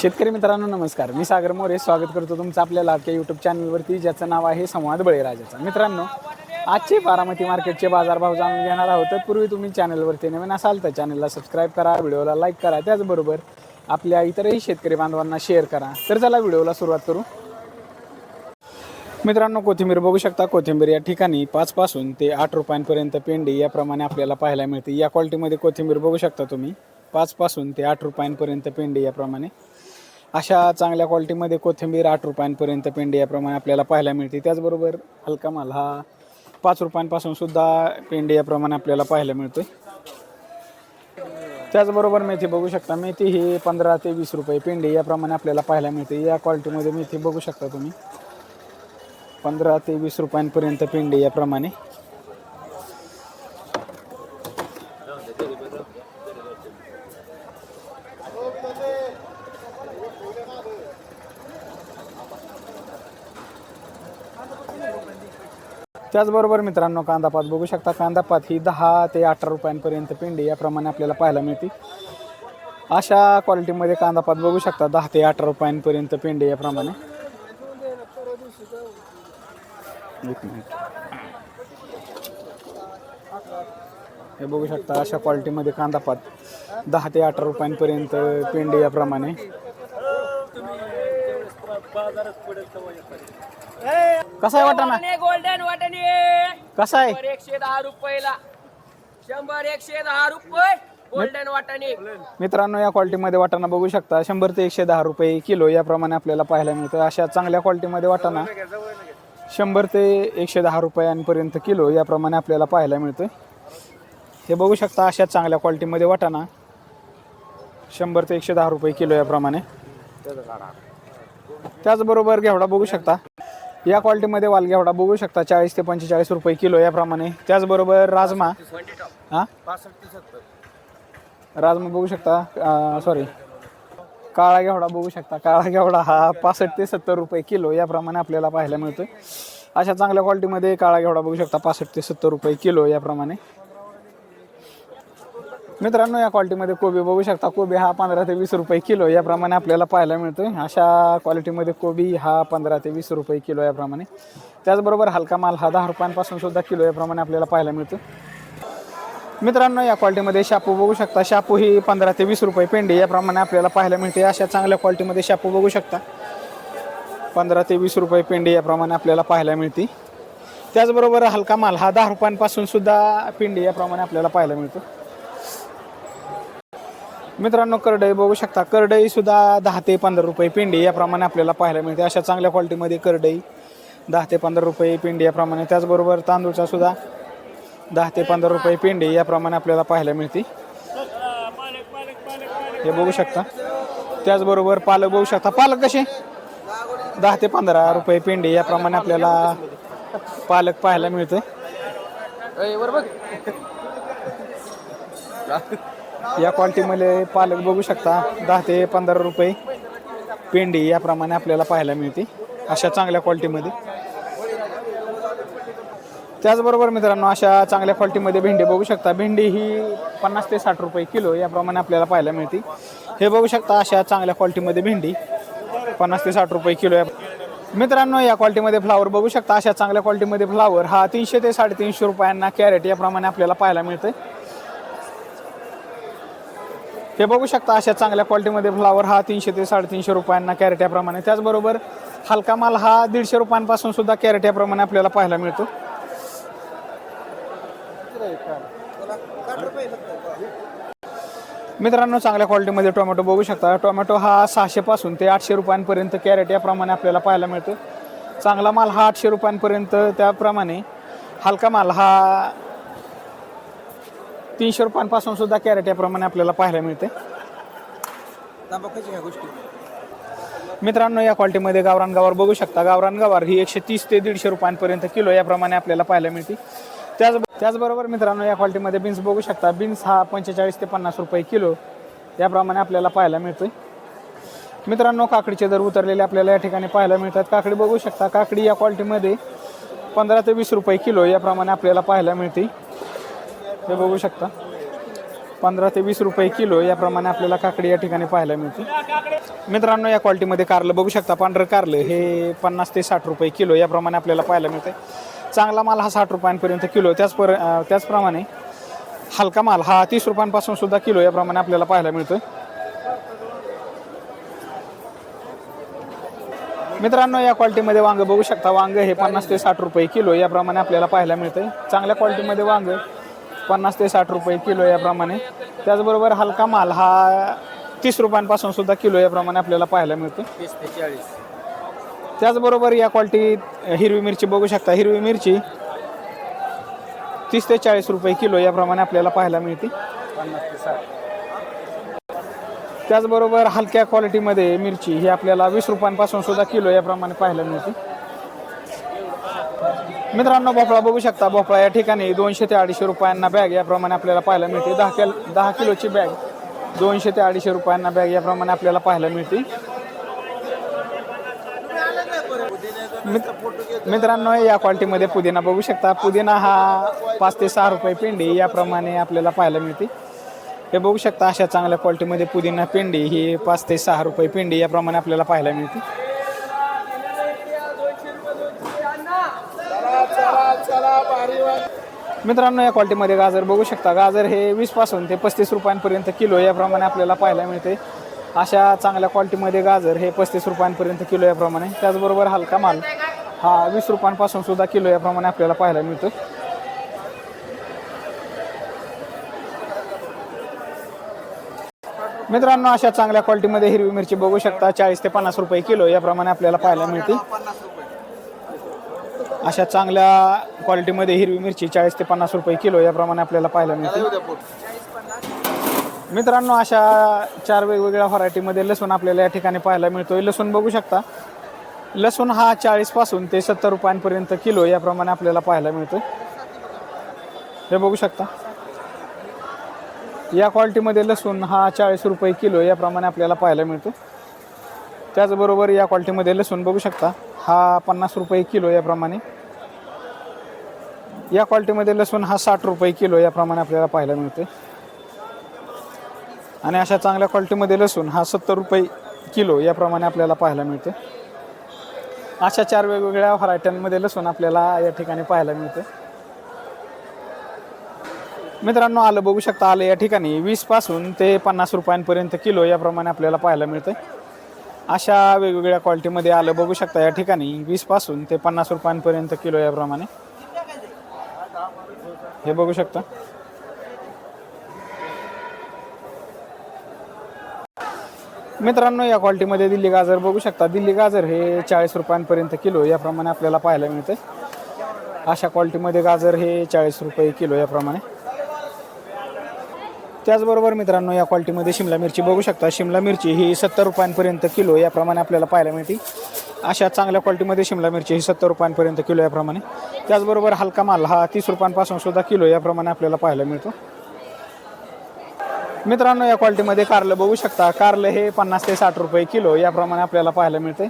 शेतकरी मित्रांनो नमस्कार. मी सागर मोरे स्वागत करतो तुमचं आपल्या लाडक्या यूट्यूब चॅनलवरती ज्याचं नाव आहे संवाद बळीराजाचा. मित्रांनो आजचे बारामती मार्केटचे बाजारभाव जाणून घेणार आहोत. तत्पूर्वी तुम्ही चॅनलवरती नवीन असाल तर चॅनलला सबस्क्राईब करा व्हिडिओला लाईक करा. त्याचबरोबर आपल्या इतरही शेतकरी बांधवांना शेअर करा. तर चला व्हिडिओला सुरुवात करू. मित्रांनो कोथिंबीर बघू शकता. कोथिंबीर या ठिकाणी पाचपासून ते आठ रुपयांपर्यंत पेंडी याप्रमाणे आपल्याला पाहायला मिळते. या क्वालिटीमध्ये कोथिंबीर बघू शकता तुम्ही. पाचपासून ते आठ रुपयांपर्यंत पेंडी याप्रमाणे. अशा चांगल्या क्वालिटीमध्ये कोथिंबीर आठ रुपयांपर्यंत पेंडी याप्रमाणे आपल्याला पाहायला मिळते. त्याचबरोबर हलका माल हा पाच रुपयांपासून सुद्धा पेंडी याप्रमाणे आपल्याला पाहायला मिळतोय. त्याचबरोबर मेथी बघू शकता. मेथी ही पंधरा ते वीस रुपये पेंडी याप्रमाणे आपल्याला पाहायला मिळते. या क्वालिटीमध्ये मेथी बघू शकता तुम्ही. पंधरा ते वीस रुपयांपर्यंत पेंडी याप्रमाणे त्याचबरोबर मित्रांनो कांदापात बघू शकता कांदापात ही दहा ते अठरा रुपयांपर्यंत पेंडी याप्रमाणे आपल्याला पाहायला मिळते. अशा क्वालिटीमध्ये कांदापात बघू शकता दहा ते अठरा रुपयांपर्यंत पेंडी याप्रमाणे एक मिनिट. हे बघू शकता अशा क्वालिटीमध्ये कांदापात दहा ते अठरा रुपयांपर्यंत पेंडी याप्रमाणे कसा आहे वाटाणा? गोल्डन वाटाणे. कसा आहे? एकशे दहा रुपयाला. शंभर एकशे दहा रुपये गोल्डन वाटाणे. मित्रांनो या क्वालिटीमध्ये वाटाणा बघू शकता. शंभर ते एकशे दहा रुपये किलो याप्रमाणे आपल्याला पाहायला मिळतं. अशा चांगल्या क्वालिटीमध्ये वाटाणा शंभर ते एकशे दहा रुपयांपर्यंत किलो याप्रमाणे आपल्याला पाहायला मिळतं हे बघू शकता अशा चांगल्या क्वालिटीमध्ये वाटाणा शंभर ते एकशे दहा रुपये किलो याप्रमाणे. त्याचबरोबर घेवडा बघू शकता. या क्वालिटीमध्ये वाल घेवडा बघू शकता चाळीस ते पंचेचाळीस रुपये किलो याप्रमाणे. त्याचबरोबर राजमा. हां? राजमा बघू शकता सॉरी काळा घेवडा बघू शकता. काळा घेवडा हा पासष्ट ते सत्तर रुपये किलो याप्रमाणे आपल्याला पाहायला मिळतोय. अशा चांगल्या क्वालिटीमध्ये काळा घेवडा बघू शकता पासष्ट ते सत्तर रुपये किलो याप्रमाणे. मित्रांनो या क्वालिटीमध्ये कोबी बघू शकता. कोबी हा पंधरा ते वीस रुपये किलो याप्रमाणे आपल्याला पाहायला मिळतो अशा क्वालिटीमध्ये कोबी हा पंधरा ते वीस रुपये किलो याप्रमाणे. त्याचबरोबर हलका माल हा दहा रुपयांपासून सुद्धा किलो याप्रमाणे आपल्याला पाहायला मिळतो मित्रांनो या क्वालिटीमध्ये शापू बघू शकता. शापू ही पंधरा ते वीस रुपये पेंडी याप्रमाणे आपल्याला पाहायला मिळते. अशा चांगल्या क्वालिटीमध्ये शापू बघू शकता. पंधरा ते वीस रुपये पेंडी याप्रमाणे आपल्याला पाहायला मिळते. त्याचबरोबर हलका माल हा दहा रुपयांपासून सुद्धा पेंडी याप्रमाणे आपल्याला पाहायला मिळतो. मित्रांनो करडई बघू शकता. करडई सुद्धा दहा ते पंधरा रुपये पेंडी याप्रमाणे आपल्याला पाहायला मिळते. अशा चांगल्या क्वालिटीमध्ये करडई दहा ते पंधरा रुपये पेंडी याप्रमाणे. त्याचबरोबर तांदूळचा सुद्धा दहा ते पंधरा रुपये पेंडी याप्रमाणे आपल्याला पाहायला मिळते. हे बघू शकता. त्याचबरोबर पालक बघू शकता. पालक कसे? दहा ते पंधरा रुपये पेंडी याप्रमाणे आपल्याला पालक पाहायला मिळतं. या क्वालिटीमध्ये पालक बघू शकता दहा ते पंधरा रुपये पेंडी याप्रमाणे आपल्याला पाहायला मिळते अशा चांगल्या क्वालिटीमध्ये त्याचबरोबर मित्रांनो अशा चांगल्या क्वालिटीमध्ये भेंडी बघू शकता. भेंडी ही पन्नास ते साठ रुपये किलो याप्रमाणे आपल्याला पाहायला मिळते. हे बघू शकता अशा चांगल्या क्वालिटीमध्ये भेंडी पन्नास ते साठ रुपये किलो या मित्रांनो या क्वालिटीमध्ये फ्लावर बघू शकता. अशा चांगल्या क्वालिटीमध्ये फ्लावर हा तीनशे ते साडेतीनशे रुपयांना कॅरेट याप्रमाणे आपल्याला पाहायला मिळतं हे बघू शकता अशा चांगल्या क्वालिटीमध्ये फ्लावर हा तीनशे ते साडेतीनशे रुपयांना कॅरेट याप्रमाणे. त्याचबरोबर हलका माल हा दीडशे रुपयांपासून सुद्धा कॅरेट याप्रमाणे आपल्याला पाहायला मिळतो. मित्रांनो चांगल्या क्वालिटीमध्ये टोमॅटो बघू शकता. टोमॅटो हा सहाशेपासून ते आठशे रुपयांपर्यंत कॅरेट याप्रमाणे आपल्याला पाहायला मिळतो. चांगला माल हा आठशे रुपयांपर्यंत त्याप्रमाणे हलका माल हा तीनशे रुपयांपासून सुद्धा कॅरेट याप्रमाणे आपल्याला पाहायला मिळते. मित्रांनो या क्वालिटीमध्ये गावरान गवार बघू शकता. गावरान गवार ही एकशे तीस ते दीडशे रुपयांपर्यंत किलो याप्रमाणे आपल्याला पाहायला मिळते. त्याच त्याचबरोबर मित्रांनो या क्वालिटीमध्ये बीन्स बघू शकता. बीन्स हा पंचेचाळीस ते पन्नास रुपये किलो याप्रमाणे आपल्याला पाहायला मिळतोय. मित्रांनो काकडीचे दर उतरलेले आपल्याला या ठिकाणी पाहायला मिळतात. काकडी बघू शकता. काकडी या क्वालिटीमध्ये पंधरा ते वीस रुपये किलो याप्रमाणे आपल्याला पाहायला मिळते. हे बघू शकता. पंधरा ते वीस रुपये किलो याप्रमाणे आपल्याला काकडी या ठिकाणी पाहायला मिळते. मित्रांनो या क्वालिटीमध्ये कारलं बघू शकता. पांढरं कारलं हे पन्नास ते साठ रुपये किलो याप्रमाणे आपल्याला पाहायला मिळते. चांगला माल हा साठ रुपयांपर्यंत किलो त्याच पर त्याचप्रमाणे हलका माल हा तीस रुपयांपासून सुद्धा किलो याप्रमाणे आपल्याला पाहायला मिळतो मित्रांनो या क्वालिटीमध्ये वांग बघू शकता. वांग हे पन्नास ते साठ रुपये किलो याप्रमाणे आपल्याला पाहायला मिळतं चांगल्या क्वालिटीमध्ये वांग पन्नास ते साठ रुपये किलो याप्रमाणे. त्याचबरोबर हलका माल हा तीस रुपयांपासून सुद्धा किलो याप्रमाणे आपल्याला पाहायला मिळतो. तीस ते चाळीस. त्याचबरोबर या क्वालिटीत हिरवी मिरची बघू शकता. हिरवी मिरची तीस ते चाळीस रुपये किलो याप्रमाणे आपल्याला पाहायला मिळते. पन्नास ते साठ. त्याचबरोबर हलक्या क्वालिटीमध्ये मिरची ही आपल्याला वीस रुपयांपासून सुद्धा किलो याप्रमाणे पाहायला मिळते. मित्रांनो भोपळा बघू शकता. भोपळा या ठिकाणी दोनशे ते अडीचशे रुपयांना बॅग याप्रमाणे आपल्याला पाहायला मिळते. दहा किल दहा किलोची बॅग दोनशे ते अडीचशे रुपयांना बॅग याप्रमाणे आपल्याला पाहायला मिळते. मित्रांनो या क्वालिटीमध्ये पुदिना बघू शकता. पुदिना हा पाच ते सहा रुपये पेंडी याप्रमाणे आपल्याला पाहायला मिळते. हे बघू शकता अशा चांगल्या क्वालिटीमध्ये पुदिना पेंडी ही पाच ते सहा रुपये पेंडी याप्रमाणे आपल्याला पाहायला मिळते. मित्रांनो या क्वालिटीमध्ये गाजर बघू शकता. गाजर हे वीसपासून ते पस्तीस रुपयांपर्यंत किलो याप्रमाणे आपल्याला पाहायला मिळते. अशा चांगल्या क्वालिटीमध्ये गाजर हे पस्तीस रुपयांपर्यंत किलो याप्रमाणे त्याचबरोबर हलका माल हा वीस रुपयांपासून सुद्धा किलो याप्रमाणे आपल्याला पाहायला मिळतो. मित्रांनो अशा चांगल्या क्वालिटीमध्ये हिरवी मिरची बघू शकता. चाळीस ते पन्नास रुपये किलो याप्रमाणे आपल्याला पाहायला मिळते. अशा चांगल्या क्वालिटीमध्ये हिरवी मिरची चाळीस ते पन्नास रुपये किलो याप्रमाणे आपल्याला पाहायला मिळते. मित्रांनो अशा चार वेगवेगळ्या व्हरायटीमध्ये लसूण आपल्याला या ठिकाणी पाहायला मिळतोय. लसूण बघू शकता. लसूण हा चाळीसपासून ते सत्तर रुपयांपर्यंत किलो याप्रमाणे आपल्याला पाहायला मिळतोय. हे बघू शकता. या क्वालिटीमध्ये लसूण हा चाळीस रुपये किलो याप्रमाणे आपल्याला पाहायला मिळतो त्याचबरोबर या क्वालिटीमध्ये लसूण बघू शकता. हा पन्नास रुपये किलो याप्रमाणे. या क्वालिटीमध्ये लसूण हा साठ रुपये किलो याप्रमाणे आपल्याला पाहायला मिळते आणि अशा चांगल्या क्वालिटीमध्ये लसूण हा सत्तर रुपये किलो याप्रमाणे आपल्याला पाहायला मिळते अशा चार वेगवेगळ्या व्हरायट्यांमध्ये लसूण आपल्याला या ठिकाणी पाहायला मिळते मित्रांनो आलं बघू शकता आलं या ठिकाणी. वीसपासून ते पन्नास रुपयांपर्यंत किलो याप्रमाणे आपल्याला पाहायला मिळतं अशा वेगवेगळ्या क्वालिटीमध्ये आलं बघू शकता या ठिकाणी. वीसपासून ते पन्नास रुपयांपर्यंत किलो याप्रमाणे हे बघू शकता. मित्रांनो या क्वालिटीमध्ये दिल्ली गाजर बघू शकता. दिल्ली गाजर हे चाळीस रुपयांपर्यंत किलो याप्रमाणे आपल्याला पाहायला मिळतं अशा क्वालिटीमध्ये गाजर हे चाळीस रुपये किलो याप्रमाणे त्याचबरोबर मित्रांनो या क्वालिटीमध्ये शिमला मिरची बघू शकता. शिमला मिरची ही सत्तर रुपयांपर्यंत किलो याप्रमाणे आपल्याला पाहायला मिळते. अशा चांगल्या क्वालिटीमध्ये शिमला मिरची ही सत्तर रुपयांपर्यंत किलो याप्रमाणे. त्याचबरोबर हलका माल हा तीस रुपयांपासून सुद्धा किलो याप्रमाणे आपल्याला पाहायला मिळतो. मित्रांनो या क्वालिटीमध्ये कारलं बघू शकता. कारलं हे पन्नास ते साठ रुपये किलो याप्रमाणे आपल्याला पाहायला मिळते.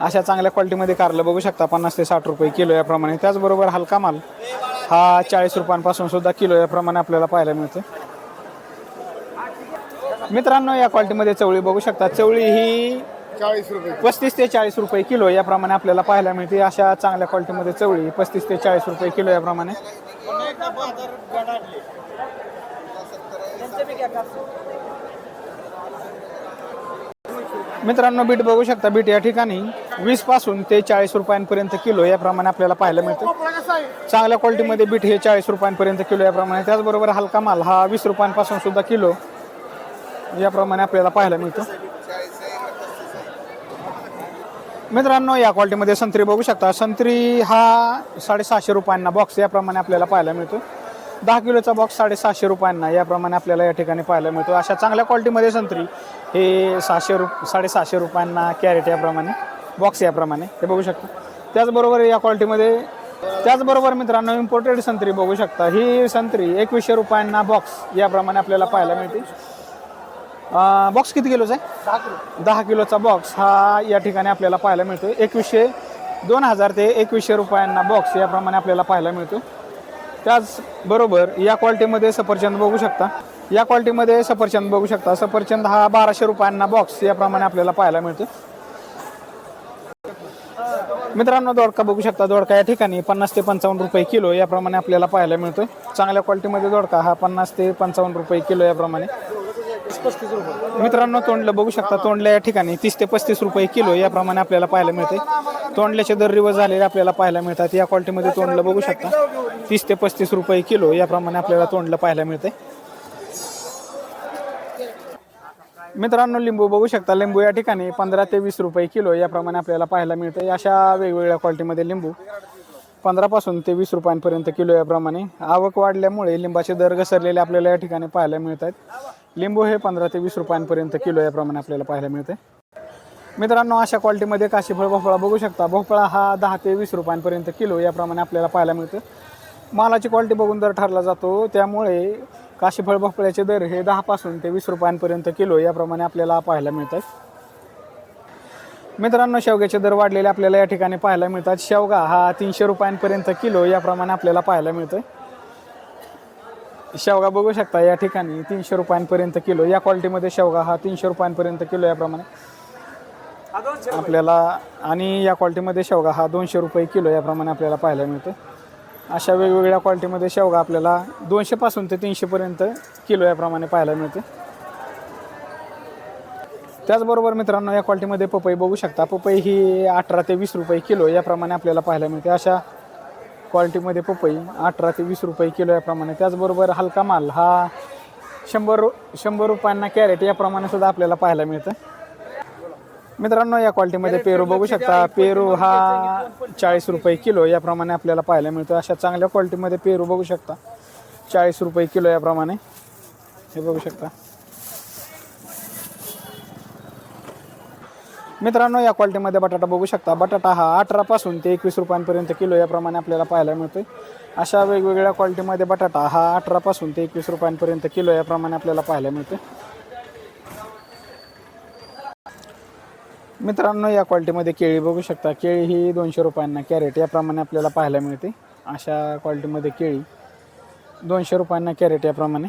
अशा चांगल्या क्वालिटीमध्ये कारलं बघू शकता. पन्नास ते साठ रुपये किलो याप्रमाणे. त्याचबरोबर हलका माल हा चाळीस रुपयांपासून सुद्धा किलो याप्रमाणे आपल्याला पाहायला मिळते. मित्रांनो या क्वालिटीमध्ये चवळी बघू शकता. चवळी ही चाळीस रुपये पस्तीस ते चाळीस रुपये किलो याप्रमाणे आपल्याला पाहायला मिळते. अशा चांगल्या क्वालिटीमध्ये चवळी पस्तीस ते चाळीस रुपये किलो याप्रमाणे. मित्रांनो बीट बघू शकता. बीट या ठिकाणी वीसपासून ते चाळीस रुपयांपर्यंत किलो याप्रमाणे आपल्याला पाहायला मिळतं. चांगल्या क्वालिटीमध्ये बीट हे चाळीस रुपयांपर्यंत किलो याप्रमाणे. त्याचबरोबर हलका माल हा वीस रुपयांपासून सुद्धा किलो याप्रमाणे आपल्याला पाहायला मिळतो. मित्रांनो या क्वालिटीमध्ये संत्री बघू शकता. संत्री हा साडेसहाशे रुपयांना बॉक्स याप्रमाणे आपल्याला पाहायला मिळतो. दहा किलोचा बॉक्स साडेसहाशे रुपयांना याप्रमाणे आपल्याला या ठिकाणी पाहायला मिळतो. अशा चांगल्या क्वालिटीमध्ये संत्री हे सहाशे रुप साडेसहाशे रुपयांना कॅरेट याप्रमाणे बॉक्स याप्रमाणे हे बघू शकता. त्याचबरोबर या क्वालिटीमध्ये त्याचबरोबर मित्रांनो इम्पोर्टेड संत्री बघू शकता. ही संत्री एकवीसशे रुपयांना बॉक्स याप्रमाणे आपल्याला पाहायला मिळते. बॉक्स किती किलोचा आहे? दहा किलोचा बॉक्स हा या ठिकाणी आपल्याला पाहायला मिळतो एकवीसशे दोन हजार ते एकवीसशे रुपयांना बॉक्स याप्रमाणे आपल्याला पाहायला मिळतो त्याचबरोबर या क्वालिटीमध्ये सफरचंद बघू शकता. या क्वालिटीमध्ये सफरचंद बघू शकता. सफरचंद हा बाराशे रुपयांना बॉक्स याप्रमाणे आपल्याला पाहायला मिळते मित्रांनो दोडका बघू शकता. दोडका या ठिकाणी पन्नास ते पंचावन्न रुपये किलो याप्रमाणे आपल्याला पाहायला मिळतोय. चांगल्या क्वालिटीमध्ये दोडका. हा पन्नास ते पंचावन्न रुपये किलो याप्रमाणे. मित्रांनो तोंडलं बघू शकता तोंडल्या या ठिकाणी तीस ते पस्तीस रुपये किलो याप्रमाणे आपल्याला पाहायला मिळते. तोंडल्याचे दर रिवर्स झालेले आपल्याला पाहायला मिळतात. या क्वालिटीमध्ये तोंडलं बघू शकता. तीस ते पस्तीस रुपये किलो याप्रमाणे आपल्याला तोंडलं पाहायला मिळते. मित्रांनो लिंबू बघू शकता. लिंबू या ठिकाणी पंधरा ते वीस रुपये किलो याप्रमाणे आपल्याला पाहायला मिळते. अशा वेगवेगळ्या क्वालिटीमध्ये लिंबू. पंधरापासून ते वीस रुपयांपर्यंत किलो याप्रमाणे. आवक वाढल्यामुळे लिंबाचे दर घसरलेले आपल्याला या ठिकाणी पाहायला मिळत आहेत लिंबू हे पंधरा ते वीस रुपयांपर्यंत किलो याप्रमाणे आपल्याला पाहायला मिळते मित्रांनो अशा क्वालिटीमध्ये काशीफळ भोपळा बघू शकता. भोपळा हा दहा ते वीस रुपयांपर्यंत किलो याप्रमाणे आपल्याला पाहायला मिळतं मालाची क्वालिटी बघून दर ठरला जातो. त्यामुळे काशीफळ भोपळ्याचे दर हे दहापासून ते वीस रुपयांपर्यंत किलो याप्रमाणे आपल्याला पाहायला मिळतात मित्रांनो शेवग्याचे दर वाढलेले आपल्याला या ठिकाणी पाहायला मिळतात. शेवगा हा तीनशे रुपयांपर्यंत किलो याप्रमाणे आपल्याला पाहायला मिळतोय. शेवगा बघू शकता या ठिकाणी तीनशे रुपयांपर्यंत किलो. या क्वालिटीमध्ये शेवगा हा तीनशे रुपयांपर्यंत किलो याप्रमाणे आपल्याला आणि या क्वालिटीमध्ये शेवगा हा दोनशे रुपये किलो याप्रमाणे आपल्याला पाहायला मिळतो अशा वेगवेगळ्या क्वालिटीमध्ये शेवगा आपल्याला दोनशेपासून ते तीनशेपर्यंत किलो याप्रमाणे पाहायला मिळते त्याचबरोबर मित्रांनो या क्वालिटीमध्ये पपई बघू शकता. पपई ही अठरा ते वीस रुपये किलो याप्रमाणे आपल्याला पाहायला मिळते. अशा क्वालिटीमध्ये पपई अठरा ते वीस रुपये किलो याप्रमाणे. त्याचबरोबर हलका माल हा शंभर रु शंभर रुपयांना कॅरेट याप्रमाणे सुद्धा आपल्याला पाहायला मिळतं. मित्रांनो या क्वालिटीमध्ये पेरू बघू शकता. पेरू हा चाळीस रुपये किलो याप्रमाणे आपल्याला पाहायला मिळतो. अशा चांगल्या क्वालिटीमध्ये पेरू बघू शकता. चाळीस रुपये किलो याप्रमाणे. हे बघू शकता. मित्रांनो या क्वालिटीमध्ये बटाटा बघू शकता. बटाटा हा अठरापासून ते एकवीस रुपयांपर्यंत किलो याप्रमाणे आपल्याला पाहायला मिळतोय. अशा वेगवेगळ्या क्वालिटीमध्ये बटाटा हा अठरापासून ते एकवीस रुपयांपर्यंत किलो याप्रमाणे आपल्याला पाहायला मिळतोय. मित्रांनो या क्वालिटीमध्ये केळी बघू शकता. केळी ही दोनशे रुपयांना कॅरेट याप्रमाणे आपल्याला पाहायला मिळते. अशा क्वालिटीमध्ये केळी दोनशे रुपयांना कॅरेट याप्रमाणे